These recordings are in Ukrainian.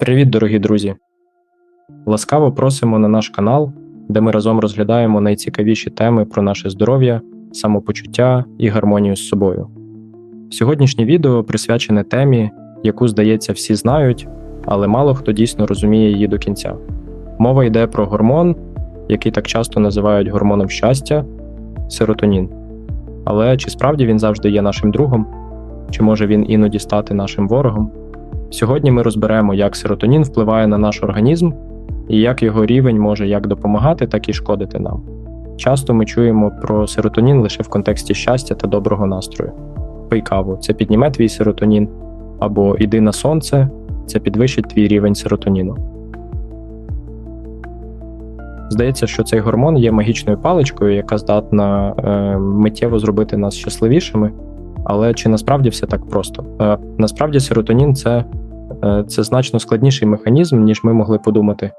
Привіт, дорогі друзі! Ласкаво просимо на наш канал, де ми разом розглядаємо найцікавіші теми про наше здоров'я, самопочуття і гармонію з собою. Сьогоднішнє відео присвячене темі, яку, здається, всі знають, але мало хто дійсно розуміє її до кінця. Мова йде про гормон, який так часто називають гормоном щастя серотонін. Але чи справді він завжди є нашим другом, чи може він іноді стати нашим ворогом? Сьогодні ми розберемо, як серотонін впливає на наш організм і як його рівень може як допомагати, так і шкодити нам. Часто ми чуємо про серотонін лише в контексті щастя та доброго настрою. Пий каву це підніме твій серотонін, або іди на сонце це підвищить твій рівень серотоніну. Здається, що цей гормон є магічною паличкою, яка здатна е, миттєво зробити нас щасливішими. Але чи насправді все так просто? Е, насправді серотонін це, е, це значно складніший механізм, ніж ми могли подумати.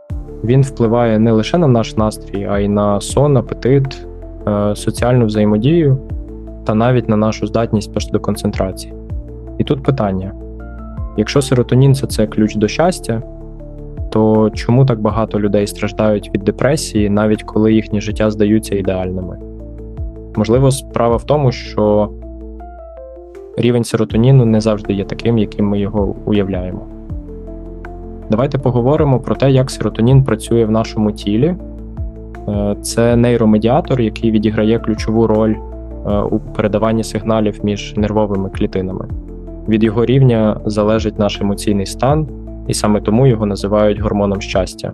Він впливає не лише на наш настрій, а й на сон, апетит, е, соціальну взаємодію та навіть на нашу здатність до концентрації. І тут питання: якщо серотонін це, ключ до щастя, то чому так багато людей страждають від депресії, навіть коли їхні життя здаються ідеальними? Можливо, справа в тому, що рівень серотоніну не завжди є таким, яким ми його уявляємо. Давайте поговоримо про те, як серотонін працює в нашому тілі. Е, це нейромедіатор, який відіграє ключову роль е, у передаванні сигналів між нервовими клітинами. Від його рівня залежить наш емоційний стан, і саме тому його називають гормоном щастя.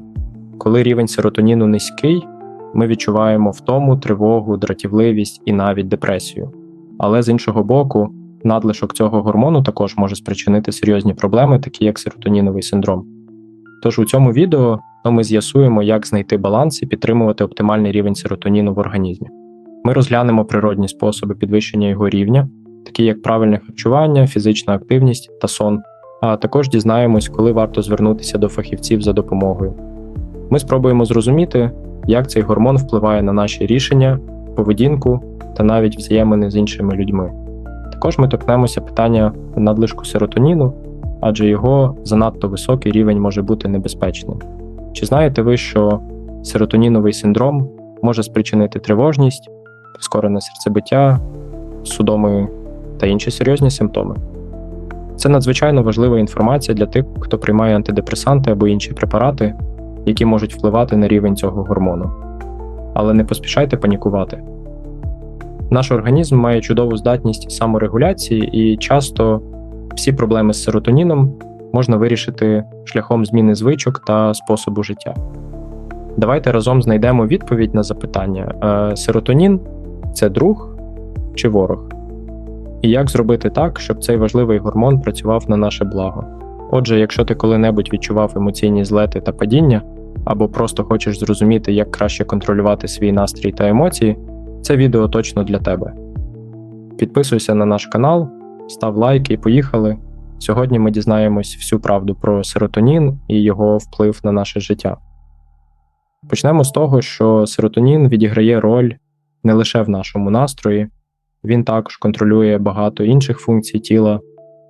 Коли рівень серотоніну низький, ми відчуваємо втому, тривогу, дратівливість і навіть депресію. Але з іншого боку, надлишок цього гормону також може спричинити серйозні проблеми, такі як серотоніновий синдром. Тож у цьому відео ми з'ясуємо, як знайти баланс і підтримувати оптимальний рівень серотоніну в організмі. Ми розглянемо природні способи підвищення його рівня, такі як правильне харчування, фізична активність та сон, а також дізнаємось, коли варто звернутися до фахівців за допомогою. Ми спробуємо зрозуміти, як цей гормон впливає на наші рішення, поведінку та навіть взаємини з іншими людьми. Також ми торкнемося питання надлишку серотоніну, адже його занадто високий рівень може бути небезпечним. Чи знаєте ви, що серотоніновий синдром може спричинити тривожність, прискорене серцебиття, судоми та інші серйозні симптоми? Це надзвичайно важлива інформація для тих, хто приймає антидепресанти або інші препарати, які можуть впливати на рівень цього гормону. Але не поспішайте панікувати. Наш організм має чудову здатність саморегуляції, і часто всі проблеми з серотоніном можна вирішити шляхом зміни звичок та способу життя. Давайте разом знайдемо відповідь на запитання: е, серотонін це друг чи ворог? І як зробити так, щоб цей важливий гормон працював на наше благо? Отже, якщо ти коли-небудь відчував емоційні злети та падіння, або просто хочеш зрозуміти, як краще контролювати свій настрій та емоції, це відео точно для тебе. Підписуйся на наш канал, став лайк і поїхали. Сьогодні ми дізнаємось всю правду про серотонін і його вплив на наше життя. Почнемо з того, що серотонін відіграє роль не лише в нашому настрої, він також контролює багато інших функцій тіла,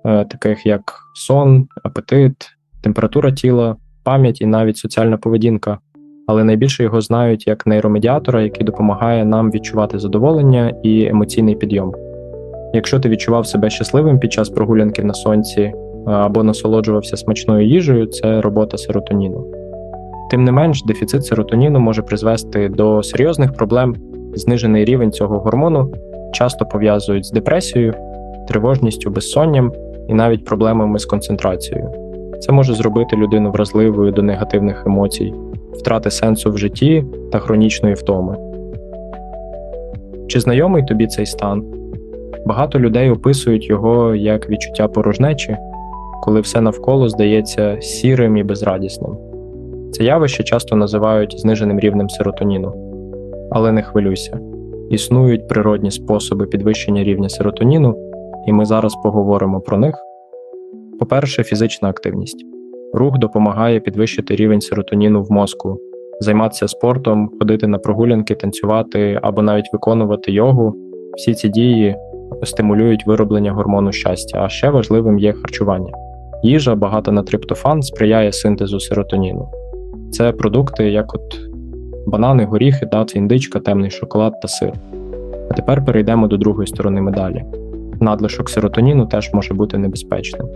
е, таких як сон, апетит, температура тіла, пам'ять і навіть соціальна поведінка але найбільше його знають як нейромедіатора, який допомагає нам відчувати задоволення і емоційний підйом. Якщо ти відчував себе щасливим під час прогулянки на сонці або насолоджувався смачною їжею, це робота серотоніну. Тим не менш, дефіцит серотоніну може призвести до серйозних проблем, знижений рівень цього гормону часто пов'язують з депресією, тривожністю, безсонням і навіть проблемами з концентрацією. Це може зробити людину вразливою до негативних емоцій, втрати сенсу в житті та хронічної втоми. Чи знайомий тобі цей стан? Багато людей описують його як відчуття порожнечі, коли все навколо здається сірим і безрадісним. Це явище часто називають зниженим рівнем серотоніну. Але не хвилюйся, існують природні способи підвищення рівня серотоніну, і ми зараз поговоримо про них. По-перше, фізична активність. Рух допомагає підвищити рівень серотоніну в мозку, займатися спортом, ходити на прогулянки, танцювати або навіть виконувати йогу. Всі ці дії стимулюють вироблення гормону щастя, а ще важливим є харчування. їжа багата на триптофан сприяє синтезу серотоніну. Це продукти, як от банани, горіхи, дат, індичка, темний шоколад та сир. А тепер перейдемо до другої сторони медалі. Надлишок серотоніну теж може бути небезпечним.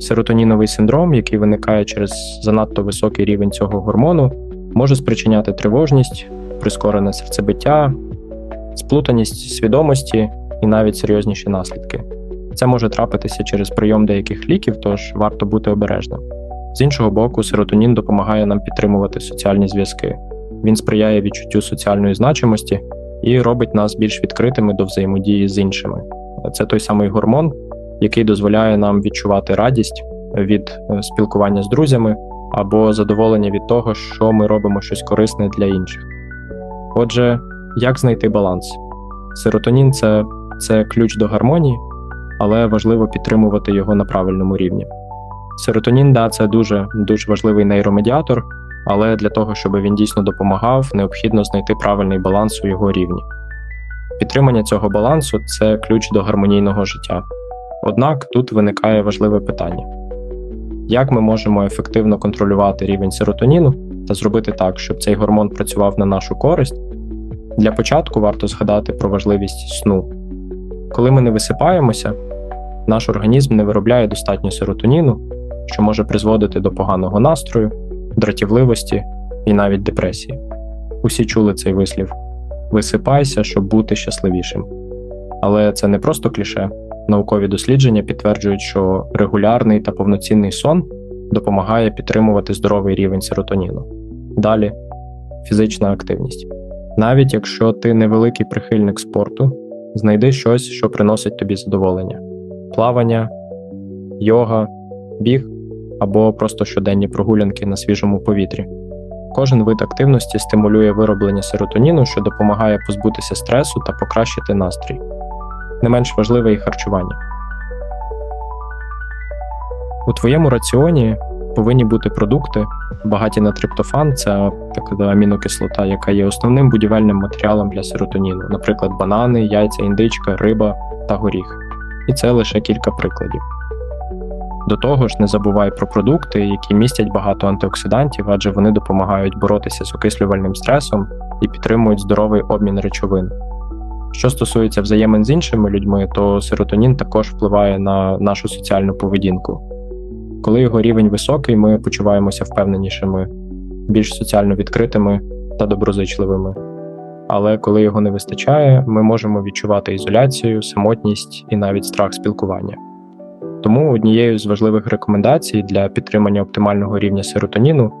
Серотоніновий синдром, який виникає через занадто високий рівень цього гормону, може спричиняти тривожність, прискорене серцебиття, сплутаність свідомості і навіть серйозніші наслідки. Це може трапитися через прийом деяких ліків, тож варто бути обережним. З іншого боку, серотонін допомагає нам підтримувати соціальні зв'язки. Він сприяє відчуттю соціальної значимості і робить нас більш відкритими до взаємодії з іншими. Це той самий гормон, який дозволяє нам відчувати радість від е, спілкування з друзями або задоволення від того, що ми робимо щось корисне для інших. Отже, як знайти баланс? Серотонін це, це ключ до гармонії, але важливо підтримувати його на правильному рівні. Серотонін, да, це дуже дуже важливий нейромедіатор, але для того, щоб він дійсно допомагав, необхідно знайти правильний баланс у його рівні. Підтримання цього балансу це ключ до гармонійного життя. Однак тут виникає важливе питання: як ми можемо ефективно контролювати рівень серотоніну та зробити так, щоб цей гормон працював на нашу користь? Для початку варто згадати про важливість сну. Коли ми не висипаємося, наш організм не виробляє достатньо серотоніну, що може призводити до поганого настрою, дратівливості і навіть депресії. Усі чули цей вислів: висипайся, щоб бути щасливішим. Але це не просто кліше. Наукові дослідження підтверджують, що регулярний та повноцінний сон допомагає підтримувати здоровий рівень серотоніну. Далі фізична активність. Навіть якщо ти невеликий прихильник спорту, знайди щось, що приносить тобі задоволення: плавання, йога, біг або просто щоденні прогулянки на свіжому повітрі. Кожен вид активності стимулює вироблення серотоніну, що допомагає позбутися стресу та покращити настрій. Не менш важливе і харчування. У твоєму раціоні повинні бути продукти, багаті на триптофан, це така амінокислота, яка є основним будівельним матеріалом для серотоніну, наприклад, банани, яйця, індичка, риба та горіх. І це лише кілька прикладів. До того ж, не забувай про продукти, які містять багато антиоксидантів, адже вони допомагають боротися з окислювальним стресом і підтримують здоровий обмін речовин. Що стосується взаємин з іншими людьми, то серотонін також впливає на нашу соціальну поведінку. Коли його рівень високий, ми почуваємося впевненішими, більш соціально відкритими та доброзичливими. Але коли його не вистачає, ми можемо відчувати ізоляцію, самотність і навіть страх спілкування. Тому однією з важливих рекомендацій для підтримання оптимального рівня серотоніну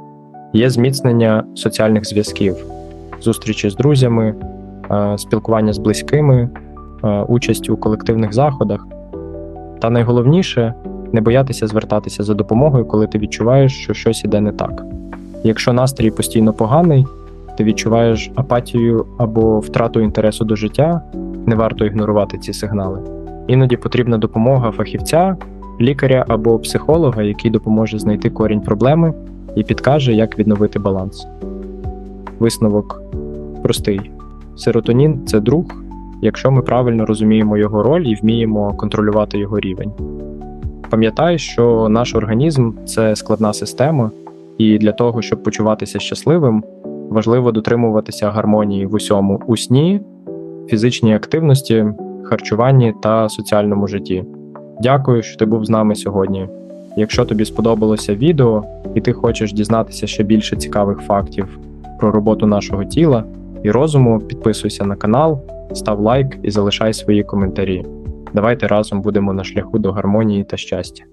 є зміцнення соціальних зв'язків, зустрічі з друзями, спілкування з близькими, е, участь у колективних заходах. Та найголовніше не боятися звертатися за допомогою, коли ти відчуваєш, що щось іде не так. Якщо настрій постійно поганий, ти відчуваєш апатію або втрату інтересу до життя, не варто ігнорувати ці сигнали. Іноді потрібна допомога фахівця, лікаря або психолога, який допоможе знайти корінь проблеми і підкаже, як відновити баланс. Висновок простий: серотонін це друг, якщо ми правильно розуміємо його роль і вміємо контролювати його рівень. Пам'ятай, що наш організм це складна система, і для того, щоб почуватися щасливим, важливо дотримуватися гармонії в усьому у сні, фізичній активності, харчуванні та соціальному житті. Дякую, що ти був з нами сьогодні. Якщо тобі сподобалося відео і ти хочеш дізнатися ще більше цікавих фактів про роботу нашого тіла і розуму, підписуйся на канал, став лайк і залишай свої коментарі. Давайте разом будемо на шляху до гармонії та щастя.